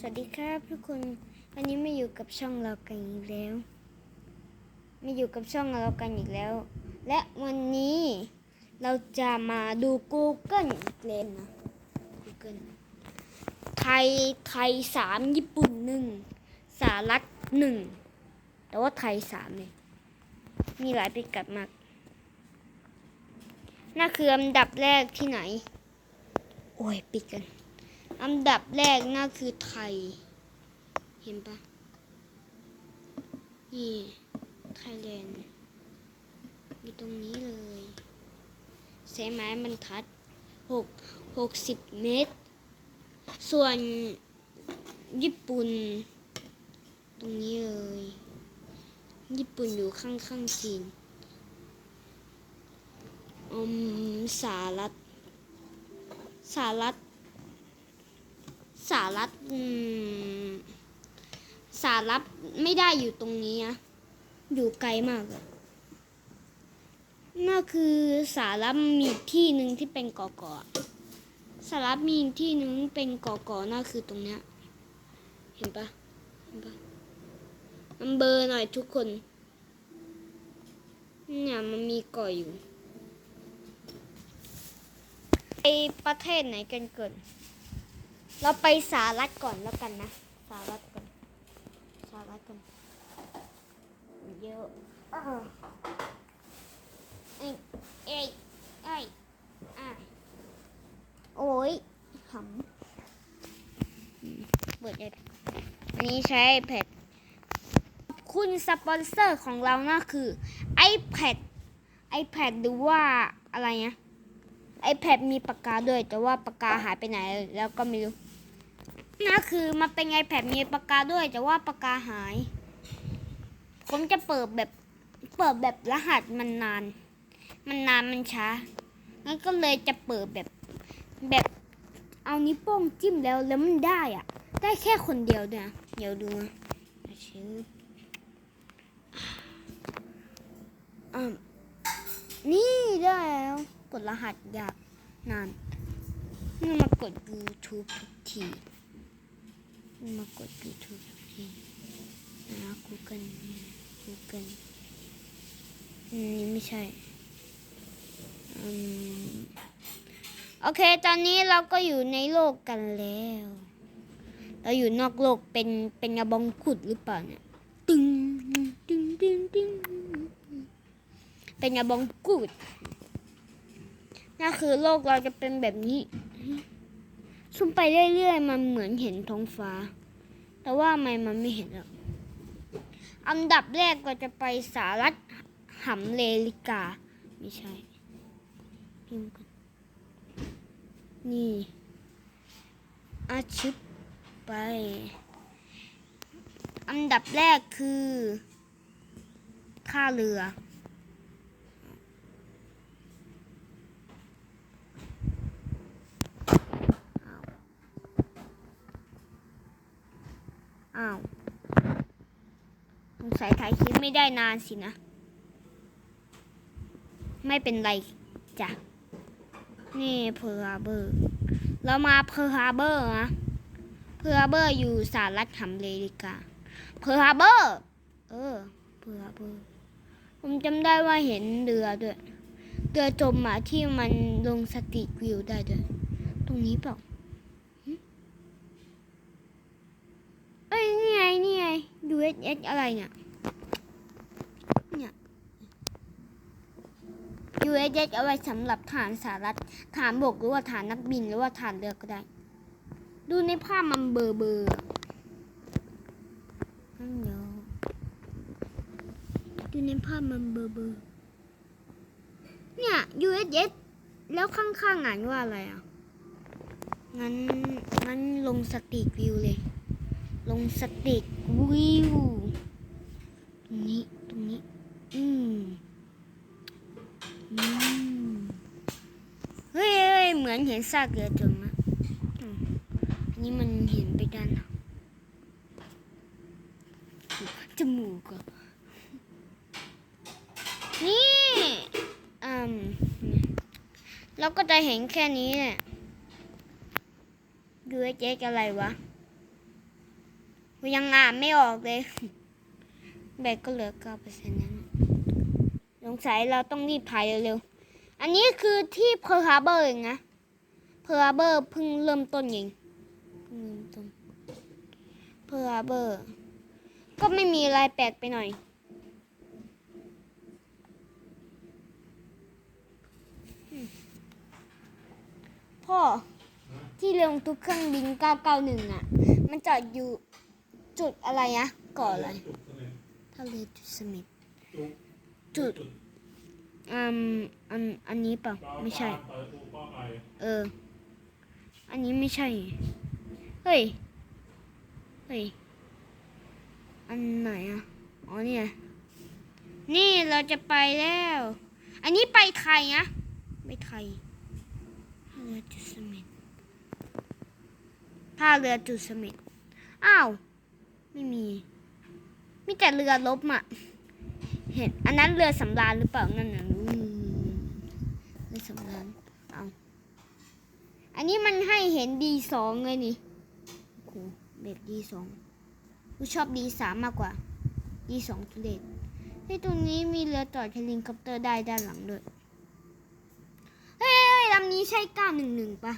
สวัสดีครับทุกคนวันนี้มาอยู่กับช่องเรากันอีกแล้วมาอยู่กับช่องเรากันอีกแล้ว และวันนี้เราจะมาดู Google อีกแล้วนะ Google ไทยไทยสามญี่ปุ่นหนึ่งสหรัฐหนึ่งแต่ว่าไทยสามเนี่ยมีหลายพิกัดมากนั่นคืออันดับแรกที่ไหน โอ้ยปิดกัน อันดับแรกน่าคือไทย เห็นปะนี่ไทยแลนด์อยู่ตรงนี้เลยใช้ไม้บรรทัดหกหกสิบเมตร ส่วนญี่ปุ่น ตรงนี้เลย ญี่ปุ่นอยู่ข้างข้างจีนอมสหรัฐสหรัฐ สารัฐอืมสารัฐไม่ได้อยู่ตรงนี้นะอยู่ไกลมากเลยนั่นคือสารัฐมีที่หนึ่งที่เป็นเกาะเกาะสารัฐมีที่หนึ่งเป็นเกาะเกาะนั่นคือตรงเนี้ย เห็นปะเห็นปะมันเบอร์หน่อยทุกคน เนี่ยมันมีเกาะอยู่ไปประเทศไหนกันเกิน เราไปสารัฐก่อนแล้วกันนะ สารัฐก่อน สารัฐก่อนเยอะอ้าวเอ้ยเอ้ยเอ้ยอะโอ้ยขำอืมเปิดไอแพดอันนี้ใช้ iPad คุณสปอนเซอร์ของเรานะคือ iPad iPad หรือว่าอะไรนะ iPad มีปากกาด้วย แต่ว่าปากกาหายไปไหนแล้วก็ไม่รู้ นั่นคือมันเป็น iPad มีปากกาด้วย แต่ว่าปากกาหาย ผมจะเปิดแบบเปิดแบบรหัสมันนาน มันนานมันช้างั้นก็เลยจะเปิดแบบแบบเอานิ้วโป้งจิ้มแล้วแล้วมันได้อะได้แค่คนเดียวเด้วยเดี๋ยวดูนะชื่ออ่านี่ได้แล้ว กดรหัสยากนานนี่มากด YouTube ทุกที มากด YouTube ทุกทีนะ Google นี่ Google อืมนี่ไม่ใช่อืมโอเค ตอนนี้เราก็อยู่ในโลกกันแล้ว เราอยู่นอกโลกเป็นเป็นกระบองขุดหรือเปล่าเนี่ยตึงตึงตึงตึงเป็นกระบองกุดนั่นคือโลกเราจะเป็นแบบนี้ ซุ่มไปเรื่อยๆ มันเหมือนเห็นท้องฟ้า แต่ว่าไม่มันไม่เห็นหรอกอันดับแรกก็จะไปสหรัฐหำเลริกา ไม่ใช่พิมพ์ก่อนนี่ อาชิปไป อันดับแรกคือท่าเรือาว สัยถ่ายคลิปไม่ได้นานสินะ ไม่เป็นไรจ้ะ นี่เพอร์ฮาเบอร์ เรามาเพอร์ฮาเบอร์นะเพอร์ฮาเบอร์อยู่สหรัฐอเมริกาเพอร์ฮาเบอร์เออเพอร์ฮาเบอร์ ผมจำได้ว่าเห็นเรือด้วยเรือจมอะที่มันลงสตรีทวิวได้ด้วย ตรงนี้เปล่าเอ้ยนี่ไงนี่ไง USS อะไรเนี่ยเนี่ย USS เอาไว้สำหรับฐานสหรัฐฐานบกหรือว่าฐานนักบินหรือว่าฐานเรือก็ได้ ดูในภาพมันเบอร์เบอร์ันเดี๋ยวดูในภาพมันเบอร์เบอร์เนี่ย USS แล้วข้างๆอ่านว่าอะไรอะ งั้น งั้นลงสตรีทวิวเลย ลงสติกวิว นี้ตรงนี้ อืม อืม เฮ้ย เหมือนเห็นซากเรือจมนะอันนี้มันเห็นไปด้านจมูกอะนี่อืมเราก็จะเห็นแค่นี้แหละดูไอ้เจ๊กอะไรวะยังอ่านไม่ออกเลย แบตก็เหลือเก้าเปอร์เซ็นต์นั้นสงสัยเราต้องรีบถ่ายเร็วๆ อันนี้คือที่เพอร์ฮาเบอร์เองนะ เพอร์ฮาเบอร์เพิ่งเริ่มต้นเองเพิ่งเริ่มต้นเพอร์ฮาเบอร์ ก็ไม่มีอะไรแปลกไปหน่อย พ่อที่ลงทุกเครื่องบิน 991 อะ มันจอดอยู่จุดอะไรนะก่ออะไรเสม็ดทะเลจุดสมิธจุดจุดอืมอันอันนี้เปล่าไม่ใช่ เออ อันนี้ไม่ใช่ เฮ้ย เฮ้ย อันไหนอะ อ๋อเนี่ย นี่เราจะไปแล้ว อันนี้ไปไทยนะ ไปไทยท่าเรือจุดเสม็ดท่าเรือจุดเสม็ดอ้าว ไม่มี มีแต่เรือลบอะ เห็น อันนั้นเรือสำราญหรือเปล่า นั่นน่ะเรือสำราญ อันนี้มันให้เห็น D2 เลยนี่โอ้โหเบ็ด D2 กูชอบ D3 มากกว่า D2 ทุเรศในตรงนี้มีเรือจอดเฮลิคอปเตอร์ได้ด้านหลังด้วย เฮ้ยลำนี้ใช่911ปะ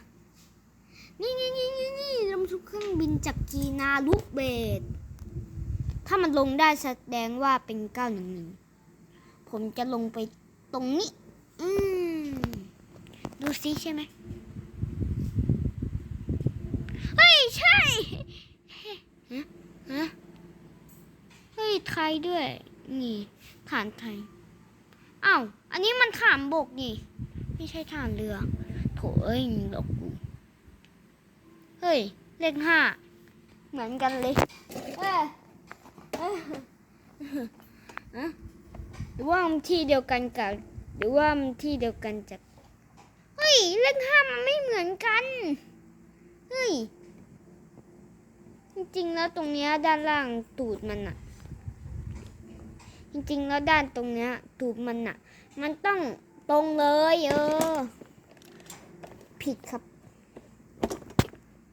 นี่นี่นี่นี่นี่ลำทุกเครื่องบินจากจีนาลูกเบดถ้ามันลงได้แสดงว่าเป็น911ผมจะลงไปตรงนี้ อืม ดูซิใช่ไหม เฮ้ยใช่ฮะเฮ้ยไทยด้วย นี่ฐานไทยอ้าวอันนี้มันฐานบกนี่ ไม่ใช่ฐานเรือ โถเอ้ยหลอกกู เฮ้ย เลขห้า เหมือนกันเลยเอ้ยเอ้ยเอ้ยหรือว่ามันที่เดียวกันกับ หรือว่ามันที่เดียวกันจาก เฮ้ย เลขห้ามันไม่เหมือนกัน เฮ้ย จริงๆ แล้วตรงเนี้ยด้านล่างตูดมันอะจริงๆ แล้วด้านตรงเนี้ยตูดมันอะมันต้องตรงเลยเออ ผิดครับ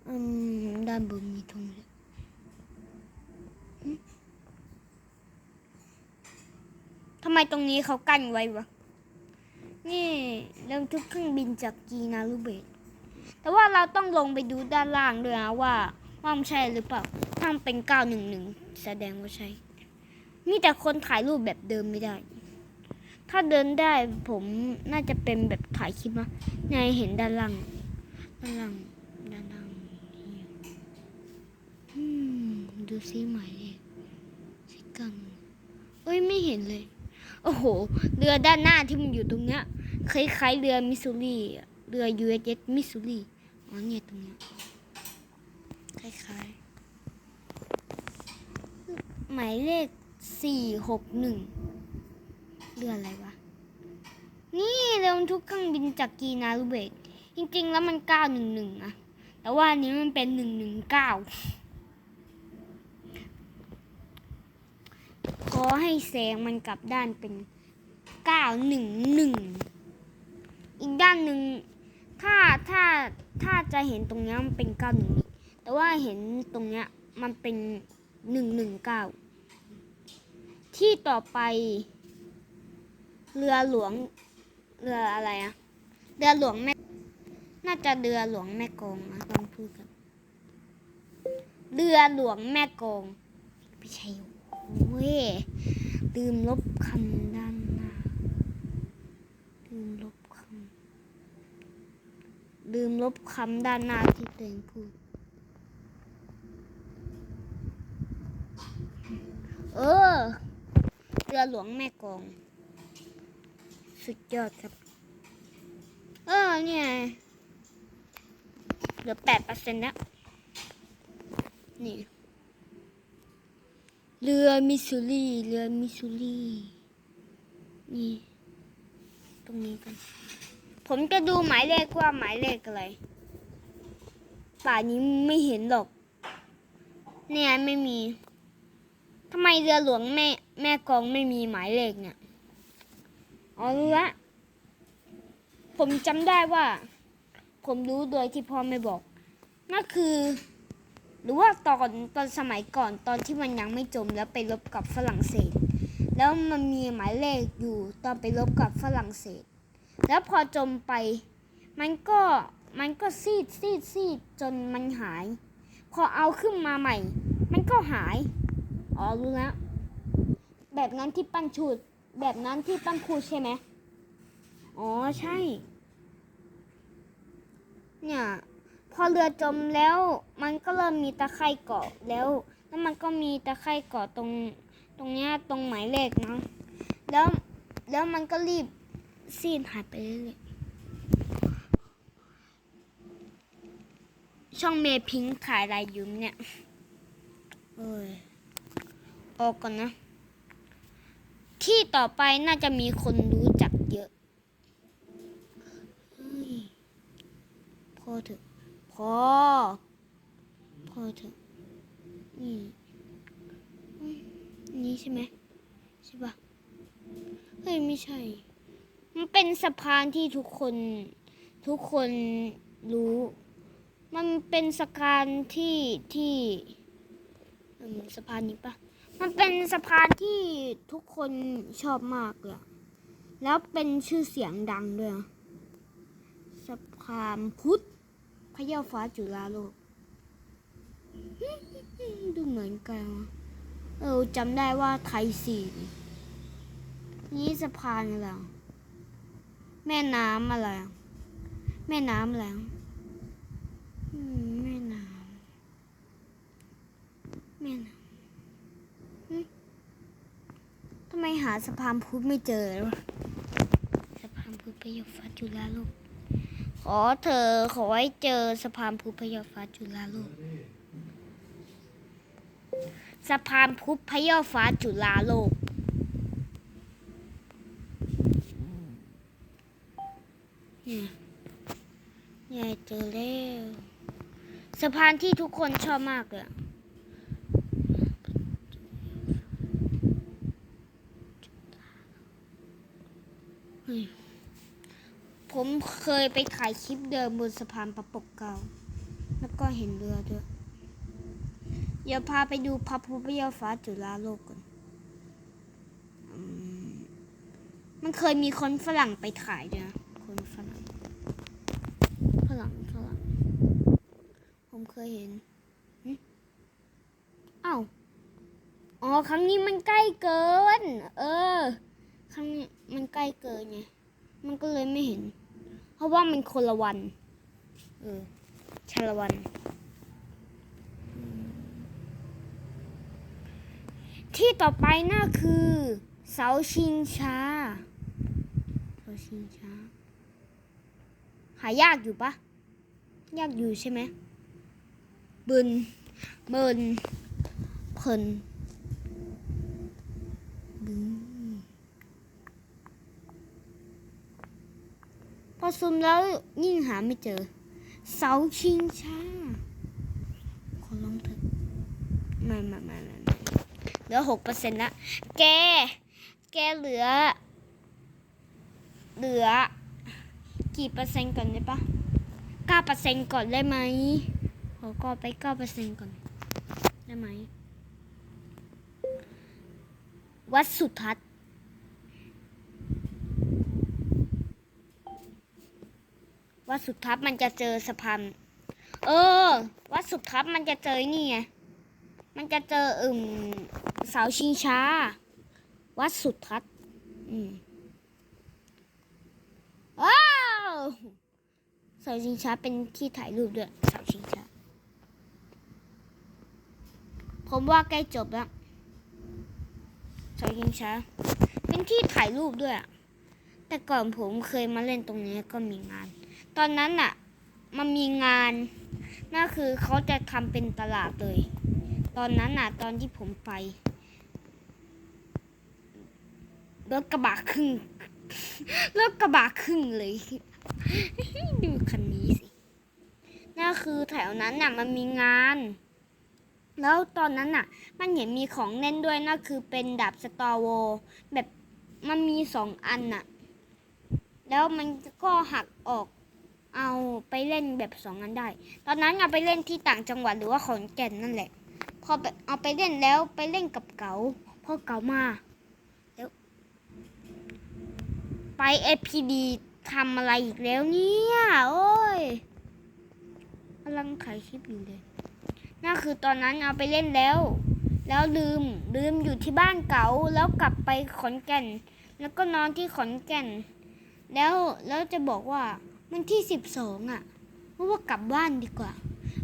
อืมด้านบนมีตรงเลยทำไมตรงนี้เขากั้นไว้วะ นี่เริ่มทุกเครื่องบินจากจีนารูเบตแต่ว่าเราต้องลงไปดูด้านล่างด้วยนะว่า ว่ามันใช่หรือเปล่าถ้ามันเป็น911แสดงว่าใช่ มีแต่คนถ่ายรูปแบบเดิมไม่ได้ ถ้าเดินได้ผมน่าจะเป็นแบบถ่ายคลิปนะนายเห็นด้านล่างด้านล่างด้านล่างดูซิหมายเลขสิกังเอ้ยไม่เห็นเลย โอ้โห เรือด้านหน้าที่มันอยู่ตรงเนี้ยคล้ายๆเรือมิสซูรีเรือ USS มิสซูรีอ๋อเนี่ยตรงเนี้ย คล้ายๆ หมายเลขสี่หกหนึ่งเรืออะไรวะ นี่เรือบรรทุกเครื่องบินจากกีนารูเบก จริง ๆ แล้วมันเก้าหนึ่งหนึ่งอะแต่ว่าอันนี้มันเป็นหนึ่งหนึ่งเก้าขอให้แสงมันกลับด้านเป็นเก้าหนึ่งหนึ่งอีกด้านหนึ่งถ้าถ้าถ้าจะเห็นตรงนี้มันเป็นเก้าหนึ่ง แต่ว่าเห็นตรงเนี้ยมันเป็นหนึ่งหนึ่งเก้าที่ต่อไป เรือหลวง เรืออะไรอะเรือหลวงแม่ น่าจะเรือหลวงแม่กองนะต้องพูดกันเรือหลวงแม่กองไม่ใช่เว้ยลืมลบคำด้านหน้าลืมลบคำลืมลบคำด้านหน้าที่ตัวเองพูด เออ เรือหลวงแม่กอง สุดยอดครับ เออเนี่ยเหลือแปดเปอร์เซ็นต์แล้วนี่ เรือมิสซูรีเรือมิสซูรีนี่ ตรงนี้กัน ผมจะดูหมายเลขว่าหมายเลขอะไร ป่านี้ไม่เห็นหรอก เนี่ยไม่มี ทำไมเรือหลวงแม่แม่กองไม่มีหมายเลขเนี่ยอ๋อรู้ละผมจำได้ว่า ผมรู้โดยที่พ่อไม่บอก นั่นคือ หรือว่าตอนตอนสมัยก่อนตอนที่มันยังไม่จมแล้วไปรบกับฝรั่งเศส แล้วมันมีหมายเลขอยู่ตอนไปรบกับฝรั่งเศส แล้วพอจมไป มันก็มันก็ซีดซีดซีดจนมันหาย พอเอาขึ้นมาใหม่ มันก็หาย อ๋อรู้แล้วแบบนั้นที่ปั้นชูด แบบนั้นที่ปั้นคูดใช่ไหมอ๋อใช่ เนี่ยพอเรือจมแล้วมันก็เริ่มมีตะไคร่เกาะแล้ว แล้วมันก็มีตะไคร่เกาะตรงตรงเนี้ยตรงหมายเลขนะแล้วแล้วมันก็รีบซีดหายไปเรื่อยๆช่องเมพิงค์ขายอะไรอยุ่เนี่ยเอ้ย ออกก่อนนะ ที่ต่อไปน่าจะมีคนรู้จักเยอะ พอเถอะ พอ พอเถอะ นี่อืมอันนี้ใช่ไหมใช่ปะเฮ้ย ไม่ใช่ มันเป็นสะพานที่ทุกคน ทุกคนรู้ มันเป็นสะพานที่ที่สะพานนี้ปะ มันเป็นสะพานที่ทุกคนชอบมากเลย แล้วเป็นชื่อเสียงดังด้วย สะพานพุทธพระเยาฟ้าจุฬาโลก ดูเหมือนกัน เออจำได้ว่าไทยสี่นี่สะพานอะไร แม่น้ำอะไร แม่น้ำอะไรอะอืมแม่น้ำแม่น้ำ ทำไม หาสะพานพุทธไม่เจอสะพานพุทธพยาฟ้าจุฬาโลก ขอเธอขอให้เจอสะพานพุทธพยาฟ้าจุฬาโลก สะพานพุทธพยาฟ้าจุฬาโลกเนี่ยเนี่ยเจอแล้ว สะพานที่ทุกคนชอบมากเลยอะ ผมเคยไปถ่ายคลิปเดินบนสะพานประปกเก่า แล้วก็เห็นเรือด้วย เดี๋ยวพาไปดูพระพุทธยาฟ้าจุฬาโลกก่อน มันเคยมีคนฝรั่งไปถ่ายด้วยนะ คนฝรั่ง ฝรั่งฝรั่ง ผมเคยเห็นอ้าว อ๋อ ครั้งนี้มันใกล้เกิน เออ ครั้งนี้มันใกล้เกินไงมันก็เลยไม่เห็น ราะว่ามันคนละวันเออชาละวันอืมที่ต่อไปน่าคือ เสาชิงช้า เสาชิงช้า หายากอยู่ปะยากอยู่ใช่ไหมบึนเมินเพลินบึน พ อซูมแล้วยิ่งหาไม่เจอ เสาชิงช้า ขอลองเถอะไม่ไม่ไม่ไม่ไม่เหลือหกเปอร์เซ็นต์ละแก แกเหลือ เหลือ กี่เปอร์เซ็นต์ก่อนได้ปะเก้าเปอร์เซ็นต์ก่อนได้ไหมขอก็ไปเก้าเปอร์เซ็นต์ก่อน ได้ไหม วัดสุทัศน์ วัดสุทัศมันจะเจอสะพานเออ วัดสุทัศมันจะเจอนี่ไงมันจะเจออึมเสาชิงช้า วัดสุทัศอืมว้าวเสาชิงช้าเป็นที่ถ่ายรูปด้วยเสาชิงช้าผมว่าใกล้จบแล้วเสาชิงช้าเป็นที่ถ่ายรูปด้วยแต่ก่อนผมเคยมาเล่นตรงนี้ก็มีงาน ตอนนั้นน่ะมันมีงานนั่นคือเขาจะทำเป็นตลาดเลย ตอนนั้นน่ะตอนที่ผมไปรถกระบะครึ่งรถกระบะครึ่งเลย ดูคันนี้สินั่นคือแถวนั้นน่ะมันมีงาน แล้วตอนนั้นน่ะ มันเห็นมีของเล่นด้วยนั่นคือเป็นดาบสตอร์โวแบบมันมีสองอันน่ะ แล้วมันก็หักออก เอาไปเล่นแบบสองอันได้ ตอนนั้นเอาไปเล่นที่ต่างจังหวัดหรือว่าขอนแก่นนั่นแหละ พอเอาไปเล่นแล้วไปเล่นกับเก๋าพอเก๋ามาแล้วไปเอพีดีทำอะไรอีกแล้วเนี่ยโอ้ยกำลังถ่ายคลิปอยู่เลยนั่นคือตอนนั้นเอาไปเล่นแล้ว แล้วลืมลืมอยู่ที่บ้านเก๋าแล้วกลับไปขอนแก่น แล้วก็นอนที่ขอนแก่น แล้วแล้วจะบอกว่า มันที่สิบสองอะเพราะว่ากลับบ้านดีกว่า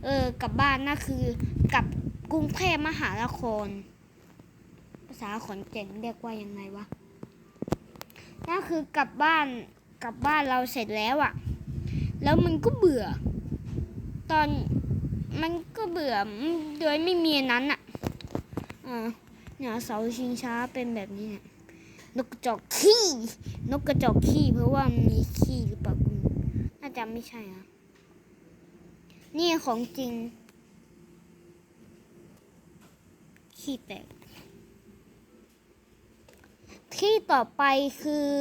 เออกลับบ้านน่ะคือกลับกรุงเทพมหานคร ภาษาขอนแก่นเรียกว่ายังไงวะนั่นคือกลับบ้านกลับบ้านเราเสร็จแล้วอะแล้วมันก็เบื่อ ตอนมันก็เบื่อโดยไม่มีนั้นอะอ่าเนี่ยเสาชิงช้าเป็นแบบนี้เนี่ยนกกระจอกขี้ นกกระจอกขี้เพราะว่ามีขี้หรือเปล่า จะไม่ใช่อะนี่ของจริง ขี้แตก ที่ต่อไปคือ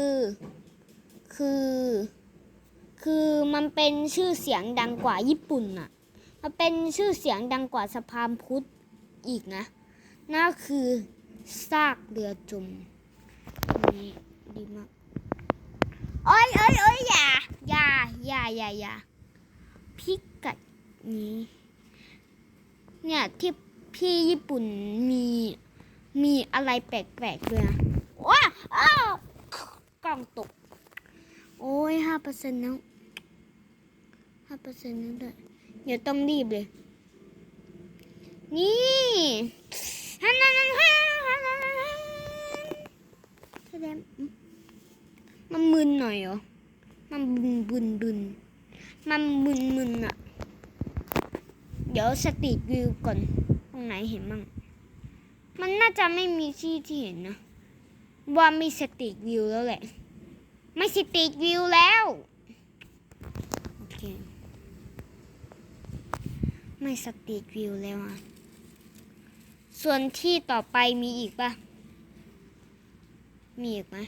คือ คือมันเป็นชื่อเสียงดังกว่าญี่ปุ่นน่ะมันเป็นชื่อเสียงดังกว่าสะพานพุทธอีกนะ นั่นคือซากเรือจมนี่ดีมาก โอ้ยโอ้ยโอ้ยอย่าอย่าอย่าอย่าอย่าพิกัดนี้ เนี่ยที่พี่ญี่ปุ่นมีมีอะไรแปลกๆด้วยนะว้าอ้าวกล้องตก โอ้ยห้าเปอร์เซ็นต์แล้วห้าเปอร์เซ็นต์แล้วด้วยเดี๋ยวต้องรีบเลย นี่ฮันนันนันฮันฮันนันนันฮัน มันมึนหน่อยเหรอ มันบึนบึนบึนมันมึนมึนอะเดี๋ยวสตรีทวิวก่อน ตรงไหนเห็นมั่ง มันน่าจะไม่มีที่ที่เห็นนะ ว่ามีสตรีทวิวแล้วแหละ ไม่สตรีทวิวแล้ว โอเค ไม่สตรีทวิวแล้วอะ ส่วนที่ต่อไปมีอีกปะมีอีกไหม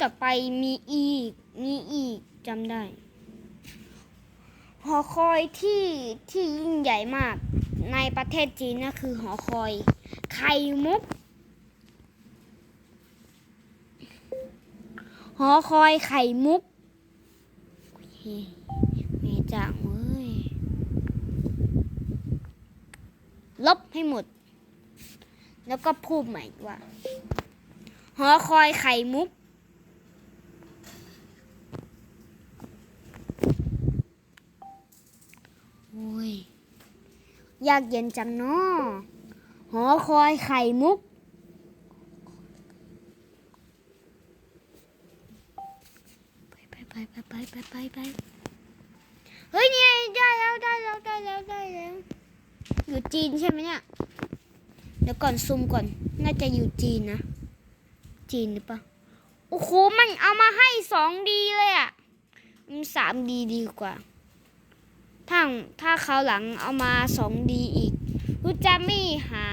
ต่อไปมีอีก มีอีกจำได้ หอคอยที่ที่ยิ่งใหญ่มากในประเทศจีนก็คือหอคอยไข่มุก หอคอยไข่มุกเมจ่างเว้ย ลบให้หมด แล้วก็พูดใหม่ว่า หอคอยไข่มุก อ้ย ยากเย็นจังเนาะหอคอยไข่มุก ไปไปไปไปไปไปไปเฮ้ยเนี่ยได้แล้วได้แล้วได้แล้วได้แล้วอยู่จีนใช่ไหมเนี่ย เดี๋ยวก่อนซูมก่อน น่าจะอยู่จีนนะ จีนหรือเปล่า โอ้โห มันเอามาให้สองดีเลยอะ่ะมันสามดีดีกว่า ถ้าถ้าเขาวหลังเอามาสองดีอีกกูจะไม่หา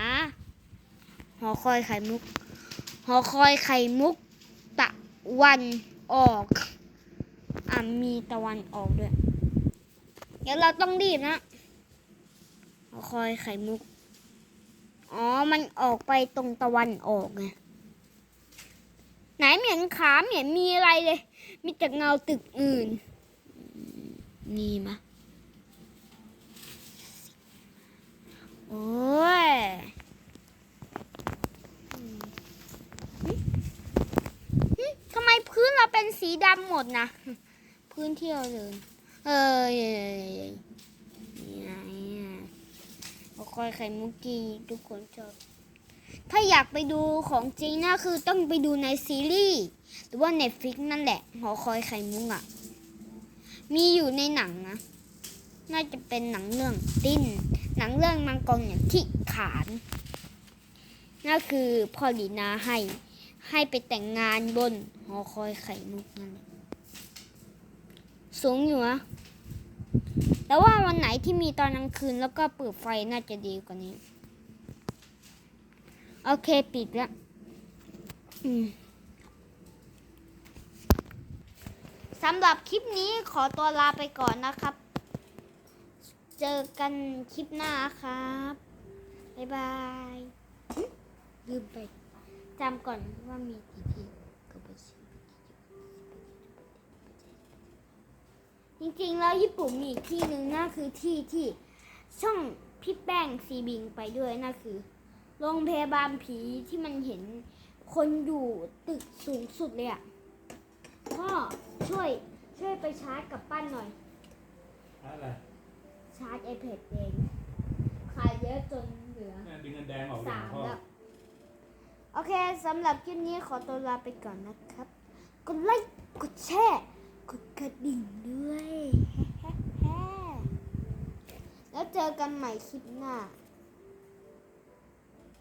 หอคอยไข่มุก หอคอยไข่มุก ตะวันออกอะมีตะวันออกด้วย เดี๋ยวเราต้องรีบนะ หอคอยไข่มุก อ๋อ มันออกไปตรงตะวันออกไงไหนเหมียนขาเหมียนมีอะไรเลย มีแต่เงาตึกอื่น นี่มะ โอ้ยทำไมพื้นเราเป็นสีดำหมดนะ พื้นที่เราเดินเอ้ยนี่ไงอะเอคอยไข่มุกกีทุกคนชอบ ถ้าอยากไปดูของจริงนะคือต้องไปดูในซีรีส์หรือว่า Netflix นั่นแหละ หอคอยไข่มุกอะ มีอยู่ในหนังนะ น่าจะเป็นหนังเรื่องติ้น นังเรื่องมังกรอย่างที่ขานนั่นคือพ่อลีนาให้ให้ไปแต่งงานบนหอคอยไข่มุกนั่นสูงอยู่นะแต่ว่าวันไหนที่มีตอนกลางคืนแล้วก็เปิดไฟน่าจะดีกว่านี้ โอเคปิดแล้วสำหรับคลิปนี้ขอตัวลาไปก่อนนะครับ เจอกันคลิปหน้าครับ บ๊ายบายลืมไปจำก่อนว่ามีกี่ที่ก็ไปสิจริงๆ แล้วญี่ปุ่นมีอีกที่หนึ่งนั่นคือที่ที่ช่องพี่แป้งซีบิงไปด้วยนั่นคือ โรงพยาบาลผีที่มันเห็นคนอยู่ตึกสูงสุดเลยอะพ่อช่วยช่วยไปชาร์จกับปั้นหน่อยอะไร ชาร์จไอแพดเองขายเยอะจนเหลือแม่ดึงเงินแดงออกสามพ่อ แล้ว โอเคสำหรับคลิปนี้ขอตัวลาไปก่อนนะครับ กดไลค์ กดแชร์ กดกระดิ่งด้วย แล้วเจอกันใหม่คลิปหน้า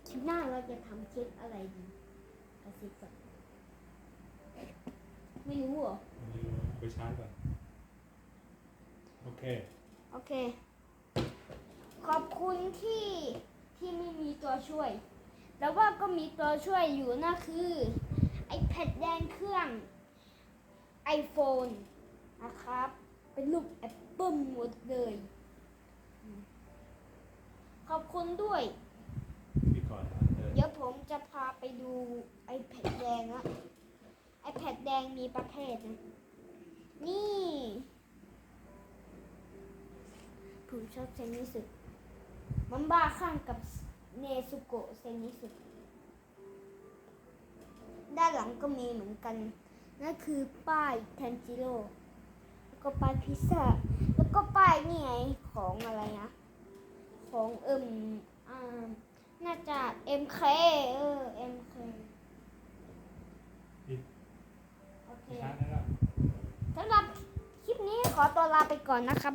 คลิปหน้าเราจะทำคลิปอะไรดีกระซิบก่อนไม่รู้เหรอไม่รู้ไปชาร์จก่อน โอเค โอเค ขอบคุณที่ที่ไม่มีตัวช่วย แต่ว่าก็มีตัวช่วยอยู่นะคือ iPad แดงเครื่อง iPhone นะครับ เป็นรูป Apple หมดเลย ขอบคุณด้วย พี่ก่อนนะเออเดี๋ยวผมจะพาไปดู iPad แดงละ iPad แดงมีประเภทนะนี่ ผมชอบเซนิสุด มันบ้าข้างกับเนซุโกะเซนิสุดด้านหลังก็มีเหมือนกัน นั่นคือป้ายแทนจิโร่แล้วก็ป้ายพิซซ่า แล้วก็ป้ายนี่ไงของอะไรนะ ของเอิมอ่าน่าจะ MK เออ MK โอเคชาร์จได้แล้วสำหรับคลิปนี้ขอตัวลาไปก่อนนะครับ